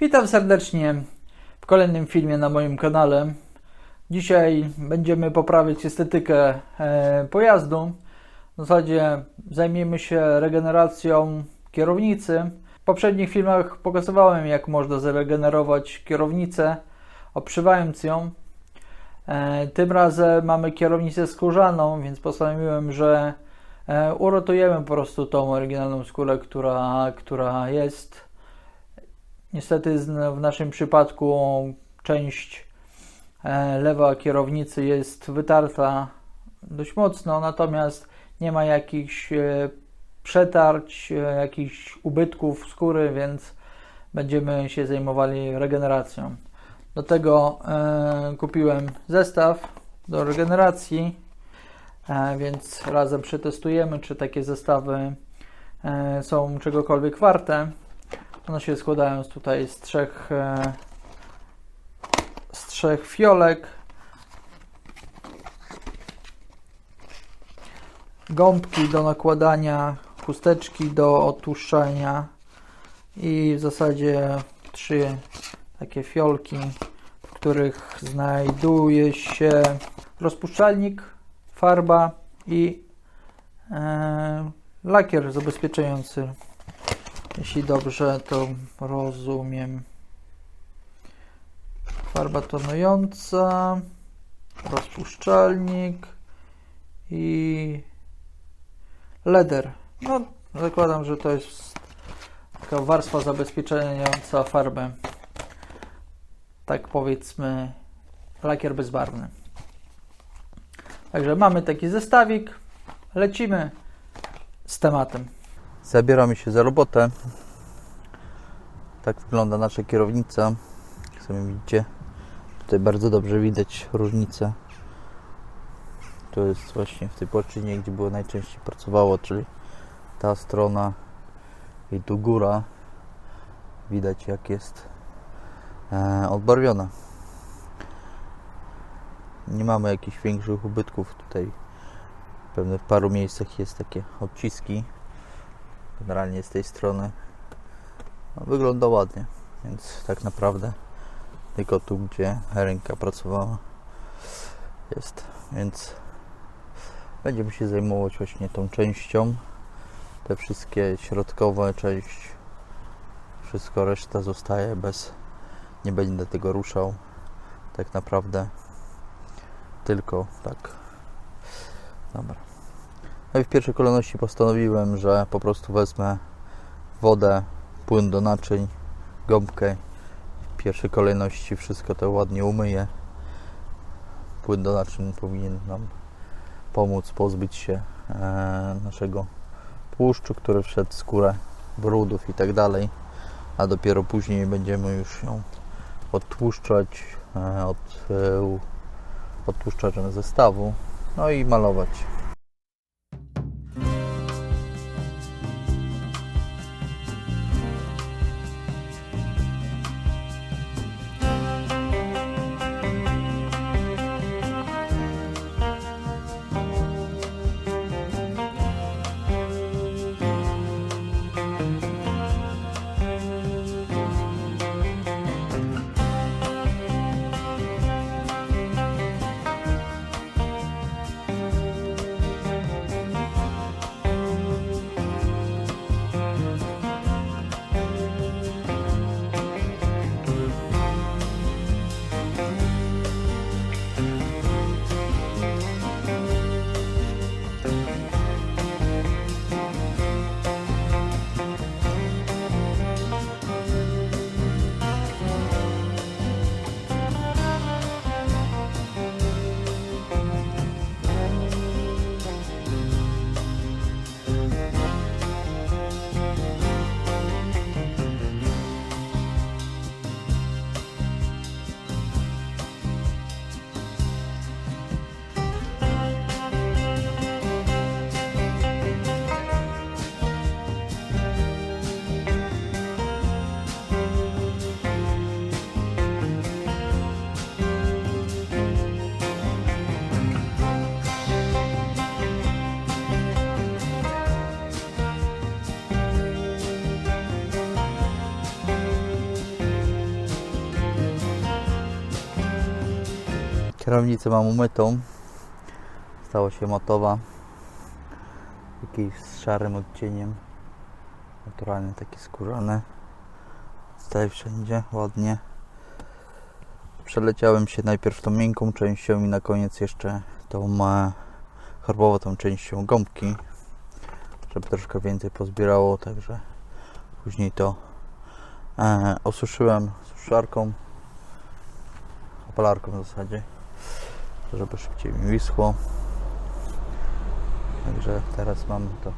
Witam serdecznie w kolejnym filmie na moim kanale. Dzisiaj będziemy poprawiać estetykę e, pojazdu. W zasadzie zajmiemy się regeneracją kierownicy. W poprzednich filmach pokazywałem, jak można zregenerować kierownicę, obszywając ją. E, Tym razem mamy kierownicę skórzaną, więc postanowiłem, że e, uratujemy po prostu tą oryginalną skórę, która, która jest. Niestety w naszym przypadku część e, lewa kierownicy jest wytarta dość mocno, natomiast nie ma jakichś e, przetarć, e, jakichś ubytków skóry, więc będziemy się zajmowali regeneracją. Do tego kupiłem zestaw do regeneracji, więc razem przetestujemy, czy takie zestawy są czegokolwiek warte. One się składają tutaj z trzech, e, z trzech fiolek. Gąbki do nakładania, chusteczki do odtłuszczania i w zasadzie trzy takie fiolki, w których znajduje się rozpuszczalnik, farba i e, lakier zabezpieczający jeśli dobrze to rozumiem. Farba tonująca, rozpuszczalnik i leder. No, zakładam, że to jest taka warstwa zabezpieczająca farbę. Tak powiedzmy, lakier bezbarwny. Także mamy taki zestawik. Lecimy z tematem. Zabieramy się za robotę. Tak wygląda nasza kierownica. Jak sami widzicie, tutaj bardzo dobrze widać różnicę. To jest właśnie w tej płaszczyźnie, gdzie było najczęściej pracowało, czyli ta strona i tu góra. Widać jak jest e, odbarwiona. Nie mamy jakichś większych ubytków tutaj. Pewnie w paru miejscach jest takie odciski generalnie z tej strony. No, wygląda ładnie więc tak naprawdę tylko tu gdzie ręka pracowała jest. Więc będziemy się zajmować właśnie tą częścią. Te wszystkie środkowe część wszystko reszta zostaje bez nie będę tego ruszał. Tak naprawdę tylko tak. Dobra no i w pierwszej kolejności postanowiłem, że po prostu wezmę wodę, płyn do naczyń, gąbkę. W pierwszej kolejności wszystko to ładnie umyję. Płyn do naczyń powinien nam pomóc pozbyć się e, naszego tłuszczu, który wszedł w skórę, brudów i tak dalej. A dopiero później będziemy już ją odtłuszczać e, od e, odtłuszczaczem zestawu, no i malować. Kierownicę mam umytą. Stała się matowa. Jakiś z szarym odcieniem. Naturalnie takie skórzane. Staje wszędzie ładnie. Przeleciałem się najpierw tą miękką częścią i na koniec jeszcze tą e, herbową częścią gąbki, żeby troszkę więcej pozbierało, także później to e, osuszyłem suszarką, opalarką w zasadzie, żeby szybciej mi wischło. Także teraz mam to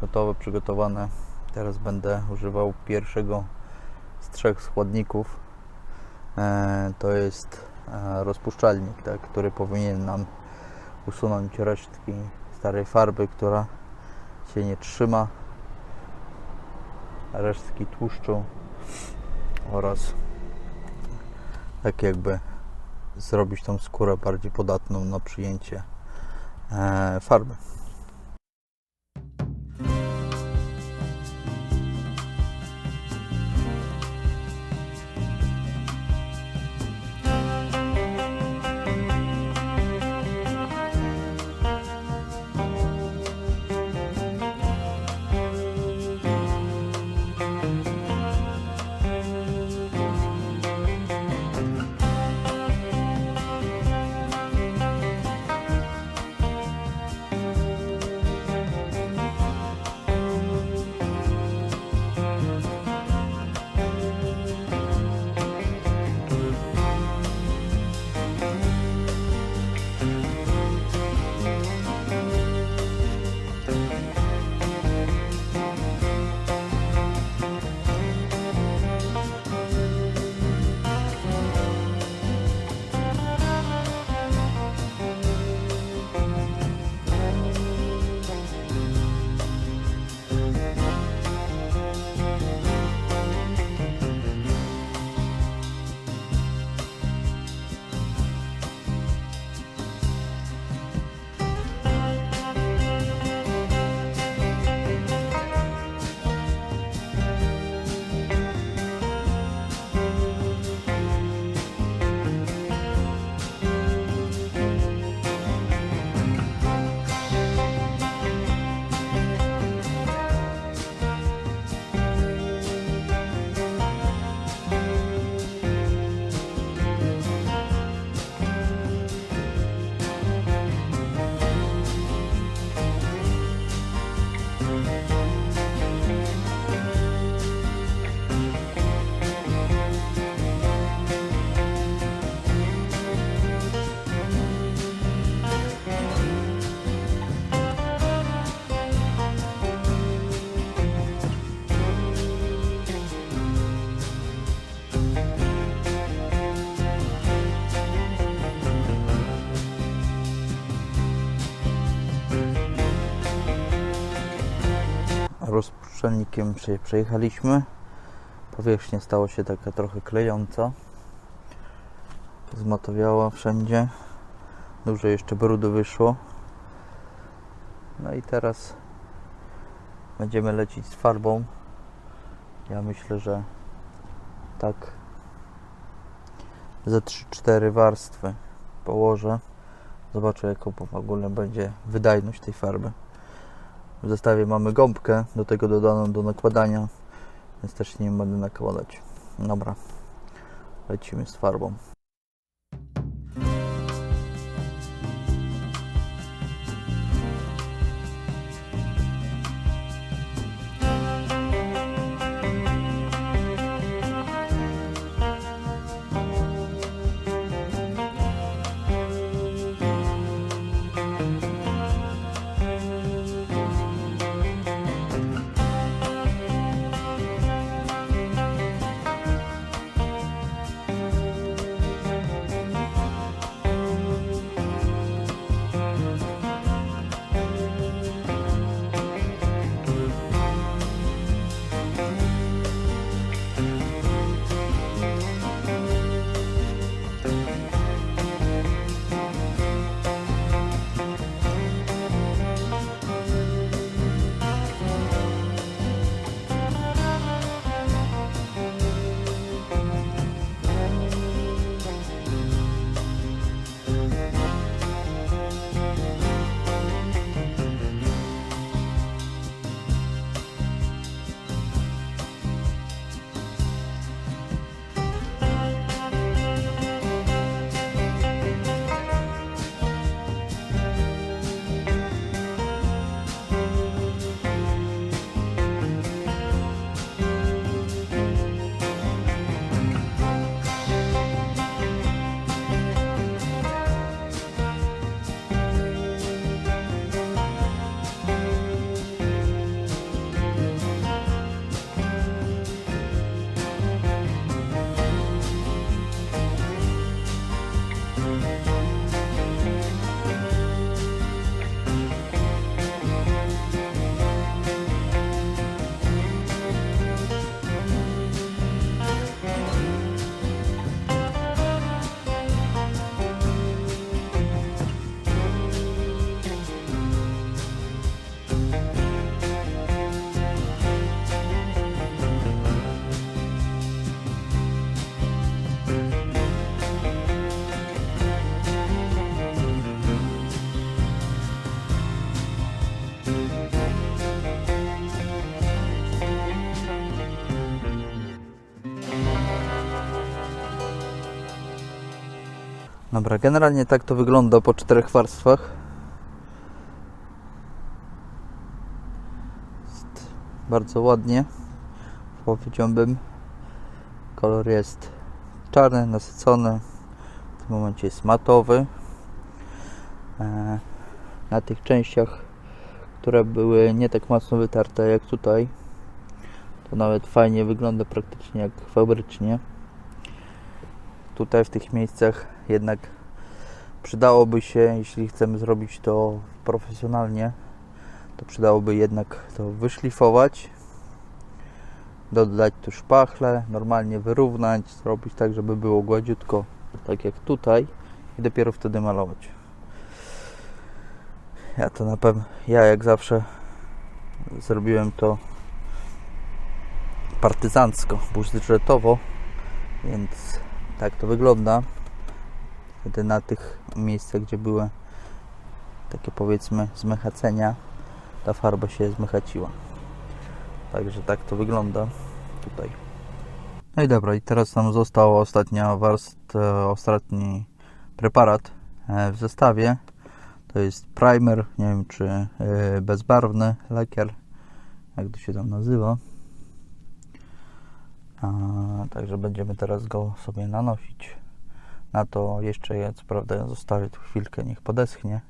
gotowe, przygotowane. Teraz będę używał pierwszego z trzech składników. E, to jest e, rozpuszczalnik, tak, który powinien nam usunąć resztki starej farby, która się nie trzyma, resztki tłuszczu oraz tak jakby zrobić tą skórę bardziej podatną na przyjęcie e, farby. Prze- przejechaliśmy. Powierzchnia stała się taka trochę klejąca. Zmatowiała wszędzie. Dużo jeszcze brudu wyszło. No i teraz będziemy lecić z farbą. Ja myślę, że tak ze 3-4 warstwy położę. Zobaczę jaką w ogóle będzie wydajność tej farby. W zestawie mamy gąbkę do tego dodaną do nakładania, więc też nie będę nakładać. Dobra, lecimy z farbą. Dobra, generalnie tak to wygląda po czterech warstwach. Jest bardzo ładnie. Powiedziałbym, kolor jest czarny, nasycony. W tym momencie jest matowy. E, Na tych częściach, które były nie tak mocno wytarte jak tutaj, to nawet fajnie wygląda praktycznie jak fabrycznie. Tutaj w tych miejscach jednak przydałoby się, jeśli chcemy zrobić to profesjonalnie, to przydałoby jednak to wyszlifować, dodać tu szpachle, normalnie wyrównać, zrobić tak, żeby było gładziutko, tak jak tutaj i dopiero wtedy malować. Ja to na pewno, ja jak zawsze zrobiłem to partyzancko, budżetowo, więc tak to wygląda. Wtedy na tych miejscach, gdzie były takie powiedzmy zmechacenia, ta farba się zmechaciła. Także tak to wygląda tutaj. No i dobra, i teraz nam została ostatnia warst, e, ostatni preparat e, w zestawie. To jest primer, nie wiem czy e, bezbarwny lakier, jak to się tam nazywa. A, także będziemy teraz go sobie nanosić. Na to jeszcze je, co prawda, zostawię tu chwilkę, niech podeschnie.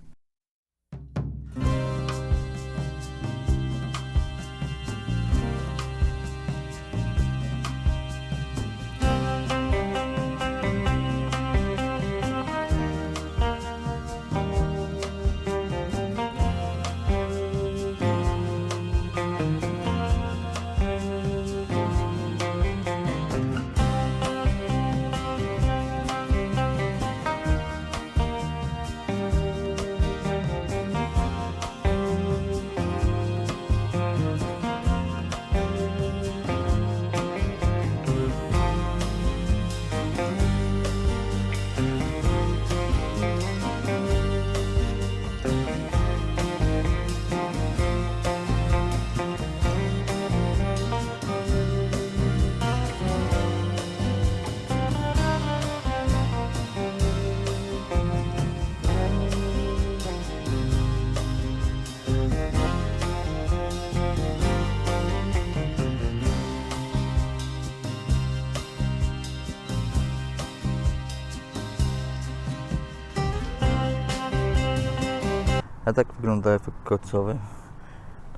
Wygląda efekt końcowy.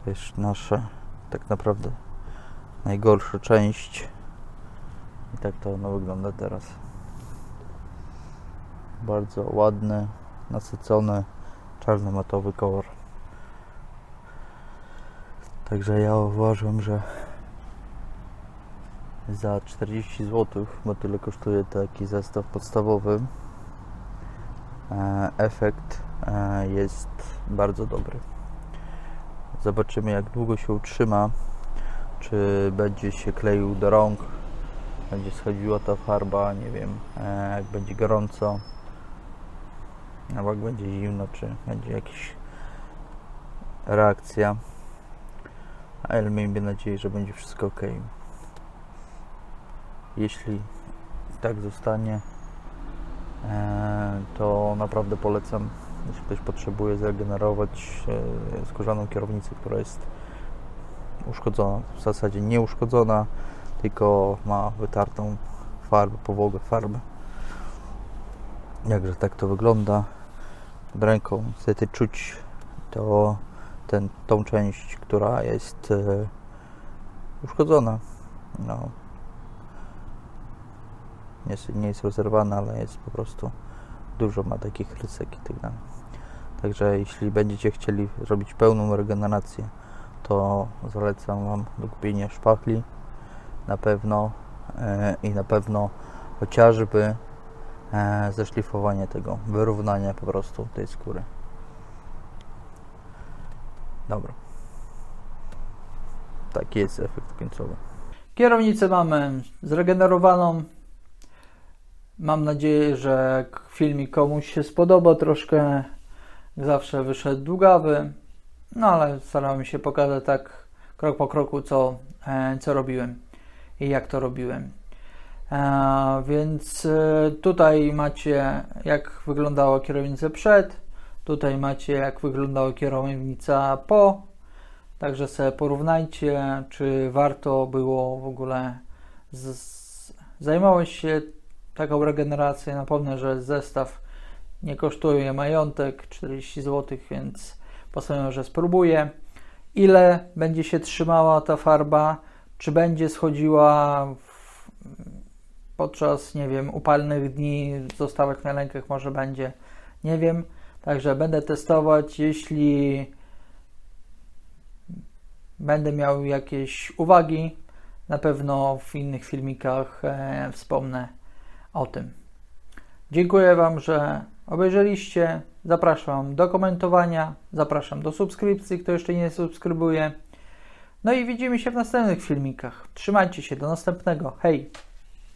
To jest nasza tak naprawdę najgorsza część. I tak to ono wygląda teraz. Bardzo ładny, nasycony, czarny matowy kolor. Także ja uważam, że za 40 zł, bo tyle kosztuje taki zestaw podstawowy, e, efekt jest bardzo dobry. Zobaczymy jak długo się utrzyma, czy będzie się kleił do rąk, będzie schodziła ta farba, nie wiem, e, jak będzie gorąco, albo jak będzie zimno, czy będzie jakaś reakcja. Ale miejmy nadzieję, że będzie wszystko ok. Jeśli tak zostanie, e, to naprawdę polecam, jeśli ktoś potrzebuje zregenerować e, skórzaną kierownicę, która jest uszkodzona, w zasadzie nie uszkodzona, tylko ma wytartą farbę, powłogę farby. Jakże tak to wygląda. Ręką niestety czuć to ten, tą część, która jest e, uszkodzona. No. Nie, jest- nie jest rozerwana, ale jest po prostu dużo ma takich rysek i tak dalej. Także jeśli będziecie chcieli robić pełną regenerację, to zalecam Wam dokupienie szpachli na pewno e, i na pewno chociażby e, zeszlifowanie tego, wyrównanie po prostu tej skóry. Dobra. Taki jest efekt końcowy. Kierownicę mamy zregenerowaną. Mam nadzieję, że filmik komuś się spodoba. Troszkę zawsze wyszedł długawy, no ale starałem się pokazać tak krok po kroku, co, e, co robiłem i jak to robiłem. E, więc e, tutaj macie jak wyglądała kierownica przed, tutaj macie jak wyglądała kierownica po. Także sobie porównajcie, czy warto było w ogóle z, się taką regeneracją. Napomnę, że zestaw nie kosztuje majątek 40 zł, więc postanowiłem, że spróbuję. Ile będzie się trzymała ta farba? Czy będzie schodziła w, podczas, nie wiem, upalnych dni, zostawać na rękach? Może będzie, nie wiem. Także będę testować. Jeśli będę miał jakieś uwagi, na pewno w innych filmikach e, wspomnę o tym. Dziękuję Wam, że obejrzeliście. Zapraszam do komentowania, zapraszam do subskrypcji, kto jeszcze nie subskrybuje. No i widzimy się w następnych filmikach. Trzymajcie się, do następnego. Hej!